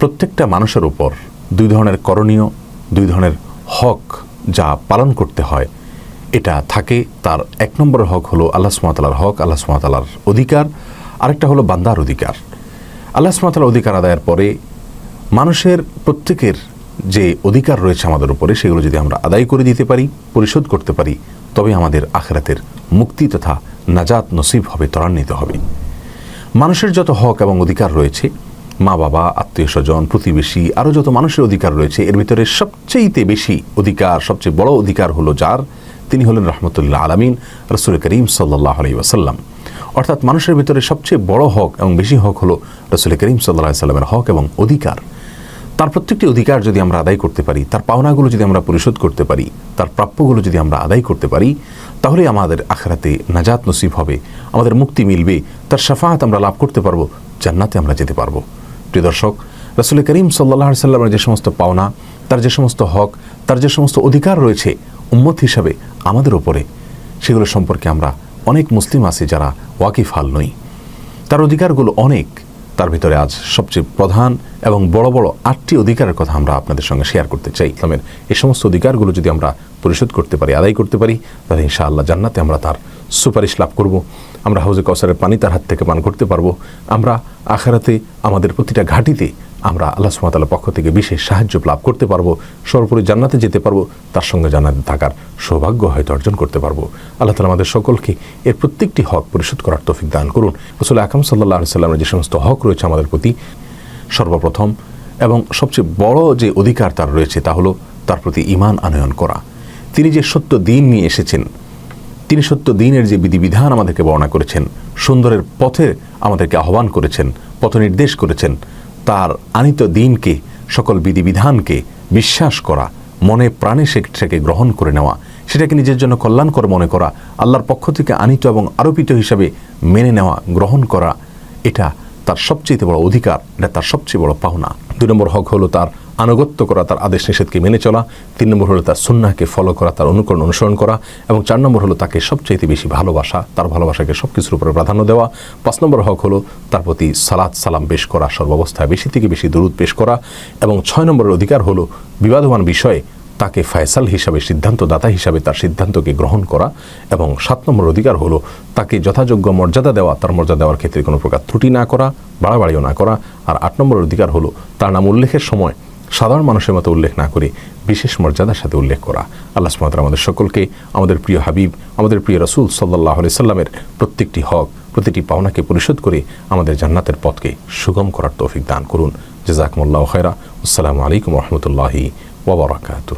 প্রত্যেকটা মানুষের উপর দুই ধরনের করণীয়, দুই ধরনের হক যা পালন করতে হয়। এটা থাকে তার এক নম্বর হক হলো আল্লাহ সুমাতালার হক, আল্লাহ সুমাতালার অধিকার। আরেকটা হলো বান্দার অধিকার। আল্লাহ সুমাতালার অধিকার আদায়ের পরে মানুষের প্রত্যেকের যে অধিকার রয়েছে আমাদের উপরে, সেগুলো যদি আমরা আদায় করে দিতে পারি, পরিশোধ করতে পারি তবে আমাদের আখেরাতের মুক্তি তথা নাজাত নসিব হবে, ত্বরান্বিত হবে। মানুষের যত হক এবং অধিকার রয়েছে মা বাবা, আত্মীয় স্বজন, প্রতিবেশী আরও যত মানুষের অধিকার রয়েছে, এর ভিতরে সবচেয়েতে বেশি অধিকার, সবচেয়ে বড় অধিকার হলো যার? তিনি হলেন রহমতুল্লাহ আলমিন, রসুল করিম সাল্লাহ আলি ওয়াসাল্লাম। অর্থাৎ মানুষের ভিতরে সবচেয়ে বড় হক এবং বেশি হক হলো রসুল করিম সাল্লাহ সাল্লামের হক এবং অধিকার। তার প্রত্যেকটি অধিকার যদি আমরা আদায় করতে পারি, তার পাওনাগুলো যদি আমরা পরিশোধ করতে পারি, তার প্রাপ্যগুলো যদি আমরা আদায় করতে পারি, তাহলে আমাদের আখরাতে নাজাত নসিব হবে, আমাদের মুক্তি মিলবে, তার সাফাহাত আমরা লাভ করতে পারব, জান্নাতে আমরা যেতে পারব। প্রিয় দর্শক রসুল করিম সাল্লাহ সাল্লামের যে সমস্ত পাওনা, তার যে সমস্ত হক, তার যে সমস্ত অধিকার রয়েছে উম্মত হিসাবে আমাদের ওপরে সেগুলো সম্পর্কে আমরা অনেক মুসলিম আছি যারা ওয়াকিফ হাল নই। তার অধিকারগুলো অনেক, তার ভিতরে আজ সবচেয়ে প্রধান এবং বড় বড় আটটি অধিকারের কথা আমরা আপনাদের সঙ্গে শেয়ার করতে চাই। ইসলামের এই সমস্ত অধিকারগুলো যদি আমরা পরিশোধ করতে পারি, আদায় করতে পারি, তাহলে ইনশাআল্লাহ জান্নাতে আমরা তার সুপারিশ লাভ করব। আমরা হাউজে কসারের পানি তার হাত থেকে পান করতে পারব। আমরা আখারাতে আমাদের প্রতিটা ঘাটিতে আমরা আল্লাহ সুমাতালার পক্ষ থেকে বিশেষ সাহায্য লাভ করতে পারব। সর্বোপরি জান্নাতে যেতে পারব, তার সঙ্গে জান্নাতে থাকার সৌভাগ্য হয়তো অর্জন করতে পারব। আল্লাহ তালা আমাদের সকলকে এর প্রত্যেকটি হক পরিশোধ করার তৌফিক দান করুন। রসুল আকাম সাল্লাহ সাল্লামের যে সমস্ত হক রয়েছে আমাদের প্রতি, সর্বপ্রথম এবং সবচেয়ে বড় যে অধিকার তার রয়েছে তা হলো তার প্রতি ইমান আনয়ন করা। তিনি যে সত্য দিন নিয়ে এসেছেন তিনি সত্য দিনের যে বিধিবিধান আমাদেরকে বর্ণনা করেছেন, সুন্দরের পথে আমাদেরকে আহ্বান করেছেন, পথ নির্দেশ করেছেন, তার আনিত দিনকে, সকল বিধিবিধানকে বিশ্বাস করা, মনে প্রাণে সেটাকে গ্রহণ করে নেওয়া, সেটাকে নিজের জন্য কল্যাণকর মনে করা, আল্লাহর পক্ষ থেকে আনিত এবং আরোপিত হিসাবে মেনে নেওয়া, গ্রহণ করা, এটা তার সবচেয়ে বড় অধিকার, এটা তার সবচেয়ে বড় পাওনা। দুই নম্বর হক হলো তার আনুগত্য করা, তার আদেশ নিষেধকে মেনে চলা। তিন নম্বর হলো তার সুন্নাহকে ফলো করা, তার অনুকরণ অনুসরণ করা। এবং চার নম্বর হলো তাকে সবচেয়ে বেশি ভালোবাসা, তার ভালোবাসাকে সব কিছুর উপরে প্রাধান্য দেওয়া। পাঁচ নম্বর হক হলো তার প্রতি সালাদ সালাম পেশ করা, সর্বাবস্থায় বেশি থেকে বেশি দরুদ পেশ করা। এবং ছয় নম্বরের অধিকার হলো বিবাদমান বিষয়ে তাকে ফায়সাল হিসাবে, সিদ্ধান্তদাতা হিসাবে তার সিদ্ধান্তকে গ্রহণ করা। এবং সাত নম্বর অধিকার হলো তাকে যথাযোগ্য মর্যাদা দেওয়া, তার মর্যাদা দেওয়ার ক্ষেত্রে কোনো প্রকার ত্রুটি না করা, বাড়াবাড়িও না করা। আর আট নম্বর অধিকার হলো তার নাম উল্লেখের সময় সাধারণ মানুষের মতো উল্লেখ না করে, বিশেষ মর্যাদার সাথে উল্লেখ করা। আল্লাহ সুমাত আমাদের সকলকে, আমাদের প্রিয় হাবিব, আমাদের প্রিয় রসুল সাল্লাহ আলি সাল্লামের প্রত্যেকটি হক, প্রতিটি পাওনাকে পরিশোধ করে আমাদের জান্নাতের পথকে সুগম করার তৌফিক দান করুন। জেজাকমুল্লাহ খৈরা আসসালামু আলাইকুম রহমতুল্লাহি ওবরাকাতু